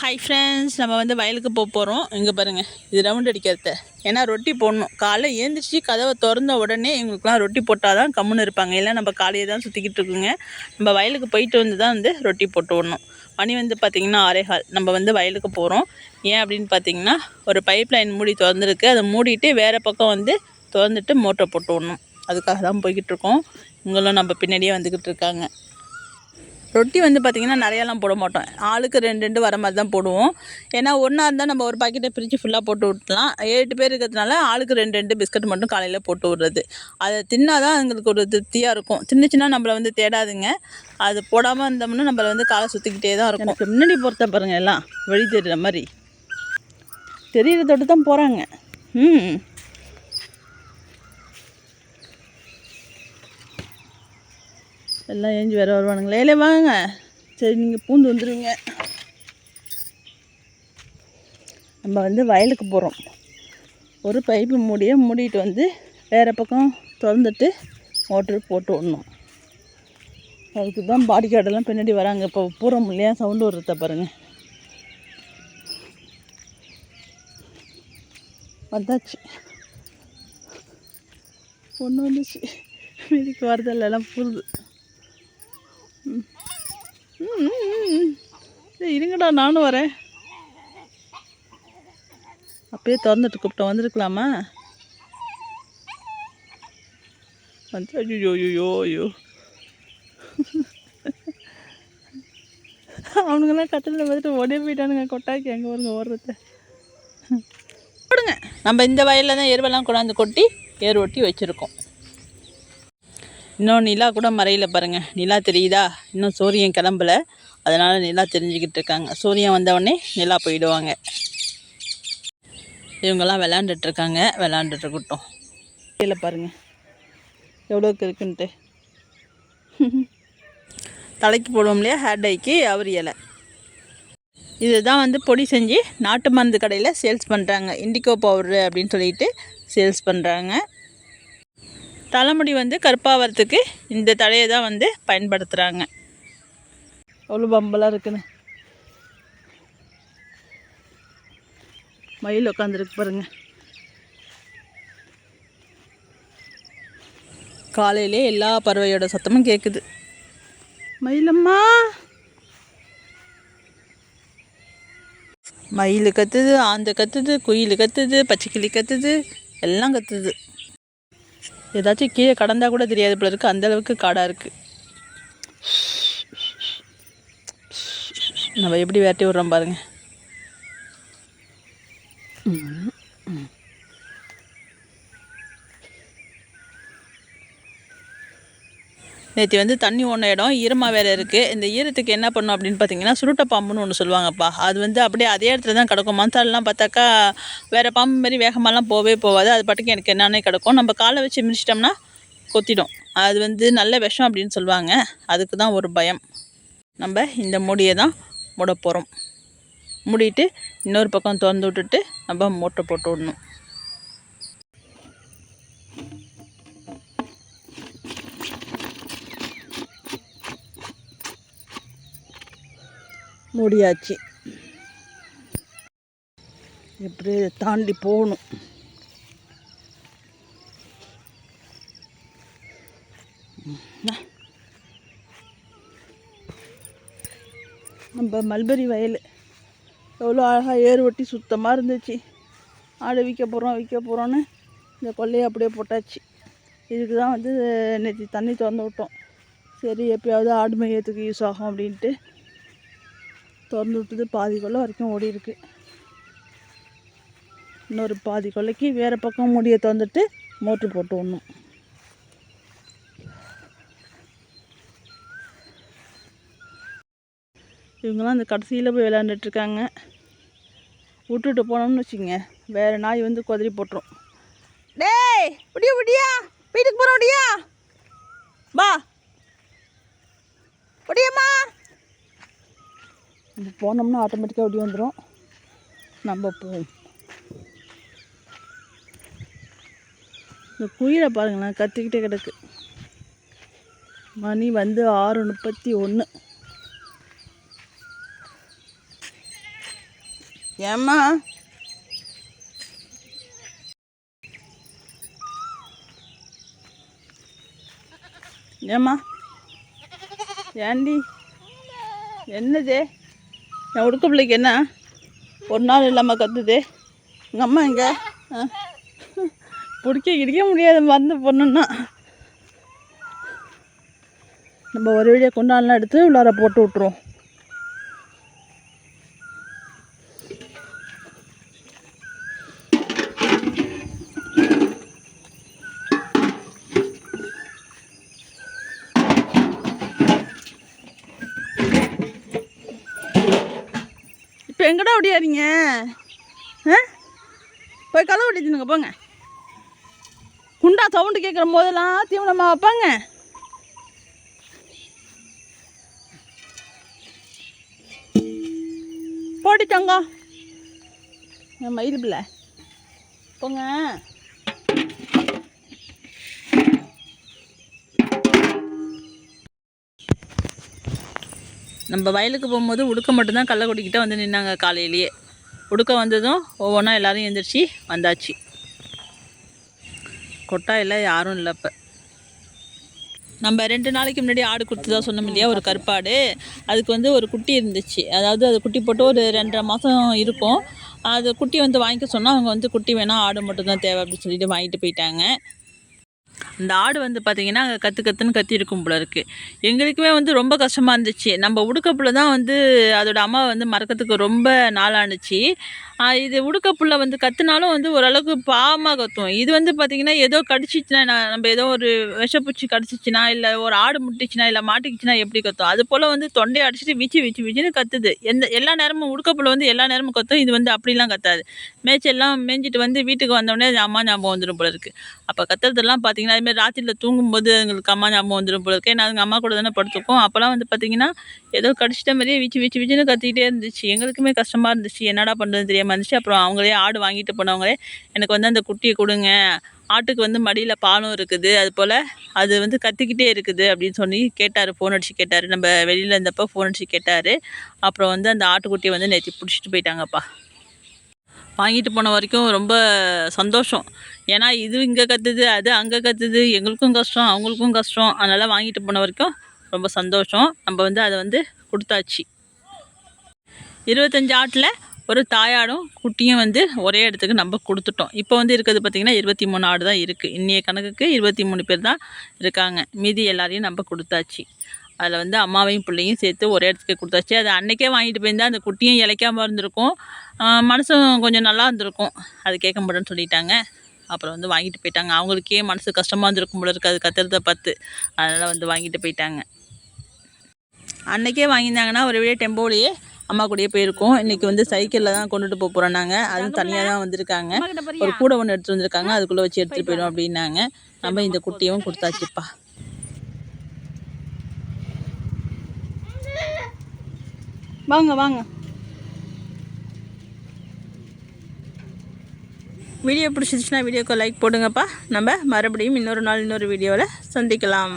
Hi friends நம்ம வந்து வயலுக்கு போக போகிறோம் இங்கே பாருங்கள் இது ரவுண்ட் அடிக்கிறத. ஏன்னா ரொட்டி போடணும். காலை ஏந்திரிச்சு கதவை திறந்த உடனே இவங்களுக்குலாம் ரொட்டி போட்டால் தான் கம்முன்னு இருப்பாங்க. இல்லை நம்ம காலையை தான் சுற்றிக்கிட்டு இருக்குங்க. நம்ம வயலுக்கு போயிட்டு வந்து தான் வந்து ரொட்டி போட்டு விடணும். மணி வந்து பார்த்திங்கன்னா ஆரேகால் நம்ம வந்து வயலுக்கு போகிறோம் ஏன் அப்படின்னு பார்த்தீங்கன்னா ஒரு பைப் லைன் மூடி திறந்துருக்கு. அதை மூடிட்டு வேறு பக்கம் வந்து திறந்துட்டு மோட்டர் போட்டு விடணும். அதுக்காக தான் போய்கிட்டு இருக்கோம். இவங்களும் நம்ம பின்னாடியே வந்துக்கிட்டு இருக்காங்க. ரொட்டி வந்து பார்த்திங்கன்னா நிறையாலாம் போட மாட்டோம். ஆளுக்கு ரெண்டு ரெண்டு வர மாதிரி தான் போடுவோம். ஏன்னா ஒன்றா இருந்தால் நம்ம ஒரு பாக்கெட்டை பிரித்து ஃபுல்லாக போட்டு விட்டுலாம் ஏழு பேர் இருக்கிறதுனால ஆளுக்கு ரெண்டு ரெண்டு பிஸ்கட் மட்டும் காலையில் போட்டு விடுறது அதை தின்னா தான் எங்களுக்கு ஒரு திருப்தியாக இருக்கும். தின்னுச்சுன்னா நம்மளை வந்து தேடாதுங்க. அது போடாமல் இருந்தோம்னா நம்மளை வந்து காலை சுற்றிக்கிட்டே தான் இருக்கும். முன்னாடி பொறுத்த பாருங்க எல்லாம். வழி தெரிகிற மாதிரி. தெரியுறதொட்டு தான் போகிறாங்க ம். எல்லாம் ஏஞ்சி வேறு வருவானுங்களே. இல்லை வாங்க. சரி நீங்கள் பூந்து வந்துடுவீங்க நம்ம வந்து வயலுக்கு போகிறோம் ஒரு பைப்பு மூடியை மூடிட்டு வந்து வேறு பக்கம் திறந்துட்டு மோட்ரு போட்டு விடணும். அதுக்கு தான் பாடி கார்டெல்லாம் பின்னாடி வராங்க. இப்போ பூரம் இல்லையா? சவுண்டு வர்றத பாருங்கள் வந்தாச்சு. ஒன்று வந்துச்சு. வீட்டுக்கு வரதில்லாம் புரிது ம். ம், ம், ம். இருங்கடா நானும் வரேன். அப்பயே திறந்துட்டு கூப்பிட்டோம். வந்திருக்கலாமா? வந்து ஐயோ ஐயோ ஐயோ. அவனுங்கெல்லாம் கட்டில் பார்த்துட்டு ஓடே போயிட்டானுங்க. கொட்டாக்கி எங்கே வருங்க ஓடுறத. போடுங்க நம்ம இந்த வயலில் தான் எருவெல்லாம் கொண்டாந்து கொட்டி ஏர் ஒட்டி வச்சுருக்கோம். இன்னும் நிலா கூட மறையில பாருங்கள் நிலா தெரியுதா? இன்னும் சூரியன் கிளம்பல. அதனால் நிலா தெரிஞ்சுக்கிட்டு இருக்காங்க. சூரியன் வந்தவொடனே நிலா போயிடுவாங்க. இவங்கெல்லாம் விளாண்டுட்ருக்காங்க விளாண்டுட்ருக்கட்டும் விளாண்டுட்டு இருக்கட்டும். கீழே பாருங்கள் எவ்வளோக்கு இருக்குன்ட்டு. தலைக்கு போடுவோம் இல்லையா? ஹேர் டைக்கு அவர் இலை. இதுதான் வந்து பொடி செஞ்சு நாட்டு மருந்து கடையில் சேல்ஸ் பண்ணுறாங்க இண்டிகோ பவுட்ரு அப்படின்னு சொல்லிட்டு சேல்ஸ் பண்ணுறாங்க தலைமுடி வந்து கருப்பாகிறதுக்கு இந்த தழையை தான் வந்து பயன்படுத்துகிறாங்க அவ்வளோ பம்பலாக இருக்குன்னு. மயில் உட்காந்துருக்கு பாருங்க. காலையிலே எல்லா பறவையோட சத்தமும் கேட்குது மயிலம்மா! மயில் கத்துது ஆந்த கத்துது குயில் கத்துது பச்சைக்கிளி கத்துது எல்லாம் கத்துது. ஏதாச்சும் கீழே கடந்தால் கூட தெரியாது போல இருக்குது அந்தளவுக்கு காடாக இருக்குது நம்ம எப்படி வேட்டி விட்றோம் பாருங்கள் நேற்று வந்து தண்ணி ஓன இடம் ஈரமாக வேறு இருக்குது இந்த ஈரத்துக்கு என்ன பண்ணும் அப்படின்னு பார்த்தீங்கன்னா சுருட்டை பாம்புன்னு ஒன்று சொல்லுவாங்கப்பா. அது வந்து அப்படியே அதே இடத்துல தான் கிடக்கும். மந்தாலெலாம் பார்த்தாக்கா வேறு பாம்பு மாரி வேகமாலாம் போகவே போகாது அது பாட்டுக்கு எனக்கு என்னன்னே கிடக்கும். நம்ம காலை வச்சு மிதிச்சிட்டோம்னா கொத்திடும். அது வந்து நல்ல விஷம் அப்படின்னு சொல்லுவாங்க. அதுக்கு தான் ஒரு பயம். நம்ம இந்த மூடியை தான் மூட போகிறோம் மூடிட்டு இன்னொரு பக்கம் திறந்து விட்டுட்டு நம்ம மூட்டை போட்டு விடணும். மூடியாச்சு எப்படி தாண்டி போகணும். நம்ம மல்பரி வயல் எவ்வளோ அழகாக ஏர் ஒட்டி சுத்தமாக இருந்துச்சு. ஆடு விற்க போகிறோம் விற்க போகிறோன்னு இந்த கொல்லையை அப்படியே போட்டாச்சு. இதுக்கு தான் வந்து நேற்று தண்ணி திறந்து விட்டோம். சரி எப்பயாவது ஆடு மையத்துக்கு யூஸ் ஆகும் அப்படின்ட்டு திறந்து விட்டது பாதி கொள்ளை வரைக்கும் ஓடி இருக்கு இன்னொரு பாதி கொல்லைக்கு வேறு பக்கம் முடியை திறந்துட்டு மோட்ரு போட்டு விடணும். இவங்கெல்லாம் அந்த கடைசியில் போய் விளையாண்டுட்ருக்காங்க. விட்டுட்டு போனோம்னு வச்சுங்க வேறு நாய் வந்து குதிரி போட்டுரும். டேய் முடியா முடியா வீட்டுக்கு போகிறோம் முடியா வா. முடியுமா நம்ம போனோம்னா ஆட்டோமேட்டிக்காக ஓடி வந்துடும் நம்ம போவோம். இந்த குயிலை பாருங்களேன் கத்திக்கிட்டே கிடக்கு. மணி வந்து ஆறு முப்பத்தி ஒன்று ஏம்மா? ஏம்மா? ஏண்டி? என்னது? என் உடுக்க பிள்ளைக்கு என்ன? ஒரு நாள் இல்லாமல் கத்துது. எங்கள் அம்மா எங்க? பிடிக்க கிடிக்க முடியாது மருந்து பொண்ணுன்னா நம்ம ஒரு வழியாக கொண்டாடலாம் எடுத்து உள்ளார போட்டு விட்ருவோம் எங்கடா ஓடியாரீங்க ஆ? போய் கதை ஓட்டி போங்க. குண்டா சவுண்டு கேட்குற போதெல்லாம் தீவனமா வைப்பாங்க. போட்டிட்டோங்க. என் மயில் பிள்ளை போங்க. நம்ம வயலுக்கு போகும்போது உடுக்க மட்டும்தான் கள்ளக்குடிக்கிட்ட வந்து நின்னாங்க காலையிலேயே. உடுக்க வந்ததும் ஒவ்வொன்றா எல்லோரும் எழுந்திரிச்சி வந்தாச்சு. கொட்டாயில் யாரும் இல்லை இப்போ நம்ம ரெண்டு நாளைக்கு முன்னாடி ஆடு கொடுத்ததா சொன்னோம் இல்லையா ஒரு கருப்பாடு. அதுக்கு வந்து ஒரு குட்டி இருந்துச்சு. அதாவது அது குட்டி போட்டு ஒரு ரெண்டரை மாதம் இருக்கும். அது குட்டி வந்து வாங்கிக்க சொன்னால் அவங்க வந்து குட்டி வேணால் ஆடு மட்டும்தான் தேவை அப்படின்னு சொல்லிட்டு வாங்கிட்டு போயிட்டாங்க. அந்த ஆடு வந்து பார்த்திங்கன்னா கற்று கற்றுன்னு கத்தி இருக்கும் போல இருக்குது எங்களுக்குமே வந்து ரொம்ப கஷ்டமாக இருந்துச்சு. நம்ம உடுக்கப்புல தான் வந்து அதோட அம்மா வந்து மறக்கிறதுக்கு ரொம்ப நாளானுச்சு. இது உடுக்கப்புள்ள வந்து கத்துனாலும் வந்து ஓரளவுக்கு பாவமாக கத்தும். இது வந்து பார்த்திங்கன்னா ஏதோ கடிச்சிச்சுன்னா நான் நம்ம ஏதோ ஒரு விஷப்பூச்சி கடிச்சிச்சுன்னா இல்லை ஒரு ஆடு முட்டிச்சுன்னா இல்லை மாட்டிக்கிச்சுன்னா எப்படி கத்தும்? அது போல் வந்து தொண்டையை அடிச்சிட்டு வீச்சு வீச்சு வீச்சுன்னு கத்துது. எந்த எல்லா நேரமும் உடுக்கப்புள்ள வந்து எல்லா நேரமும் கத்தும். இது வந்து அப்படிலாம் கத்தாது. மேய்ச்செல்லாம் மேய்ஞ்சிட்டு வந்து வீட்டுக்கு வந்தோடனே அது அம்மா ஞாபகம் வந்துடும் போல இருக்குது அப்போ கத்துறதெல்லாம் பார்த்தீங்கன்னா அதுமாதிரி ராத்திரியில் தூங்கும்போது எங்களுக்கு அம்மா ஞாபகம் வந்துடும் போல இருக்குது ஏன்னா அதுங்க அம்மா கூட தானே படுத்துக்கும் அப்போல்லாம் வந்து பார்த்தீங்கன்னா ஏதோ கடிச்சிட்ட மாதிரியே வீச்சு வீச்சு வீச்சுன்னு கத்திக்கிட்டே இருந்துச்சு. எங்களுக்குமே கஷ்டமாக இருந்துச்சு. என்னடா பண்ணுறது தெரியாமல் வந்துச்சு அப்புறம் அவங்களே ஆடு வாங்கிட்டு போனவங்களே எனக்கு வந்து அந்த குட்டியை கொடுங்க. ஆட்டுக்கு வந்து மடியில் பாலும் இருக்குது. அது போல் அது வந்து கத்திக்கிட்டே இருக்குது அப்படின்னு சொல்லி கேட்டார். ஃபோன் அடித்து கேட்டார். நம்ம வெளியில் இருந்தப்போ ஃபோன் அடித்து கேட்டார். அப்புறம் வந்து அந்த ஆட்டுக்குட்டியை வந்து நேற்று பிடிச்சிட்டு போயிட்டாங்கப்பா. வாங்கிட்டு போன வரைக்கும் ரொம்ப சந்தோஷம். ஏன்னா இது இங்கே கத்துது அது அங்கே கத்துது. எங்களுக்கும் கஷ்டம் அவங்களுக்கும் கஷ்டம். அதனால் வாங்கிட்டு போன வரைக்கும் ரொம்ப சந்தோஷம். நம்ம வந்து அதை வந்து கொடுத்தாச்சு. இருபத்தஞ்சி ஆட்டில் ஒரு தாயாடும் குட்டியும் வந்து ஒரே இடத்துக்கு நம்ம கொடுத்துட்டோம். இப்போ வந்து இருக்கிறது பார்த்திங்கன்னா இருபத்தி மூணு ஆடு தான் இருக்குது இன்றைய கணக்குக்கு இருபத்தி மூணு பேர் தான் இருக்காங்க. மீதி எல்லாரையும் நம்ம கொடுத்தாச்சு. அதில் வந்து அம்மாவையும் பிள்ளையும் சேர்த்து ஒரே இடத்துக்கு கொடுத்தாச்சு. அது அன்றைக்கே வாங்கிட்டு போயிருந்தால் அந்த குட்டியும் இளைக்காமல் இருந்திருக்கும். மனசும் கொஞ்சம் நல்லா இருந்திருக்கும். அது கேட்க மாட்டேன்னு சொல்லிட்டாங்க. அப்புறம் வந்து வாங்கிட்டு போயிட்டாங்க. அவங்களுக்கே மனசு கஷ்டமாக இருந்திருக்கும் போல இருக்குது அது கத்துறத பார்த்து அதனால் வந்து வாங்கிட்டு போயிட்டாங்க. அன்றைக்கே வாங்கியிருந்தாங்கன்னா ஒரு விட டெம்போலேயே அம்மா கூடயே போயிருக்கோம். இன்றைக்கி வந்து சைக்கிளில் தான் கொண்டுட்டு போக போகிறோம் நாங்கள் அதுவும் தனியாக தான் வந்திருக்காங்க. ஒரு கூடை ஒன்று எடுத்துகிட்டு வந்திருக்காங்க. அதுக்குள்ளே வச்சு எடுத்துகிட்டு போயிடும் அப்படின்னாங்க. நம்ம இந்த குட்டியும் கொடுத்தாச்சுப்பா. வாங்க வாங்க. வீடியோ பிடிச்சிருச்சுன்னா வீடியோக்கு லைக் போடுங்கப்பா. நம்ம மறுபடியும் இன்னொரு நாள் இன்னொரு வீடியோவில் சந்திக்கலாம்.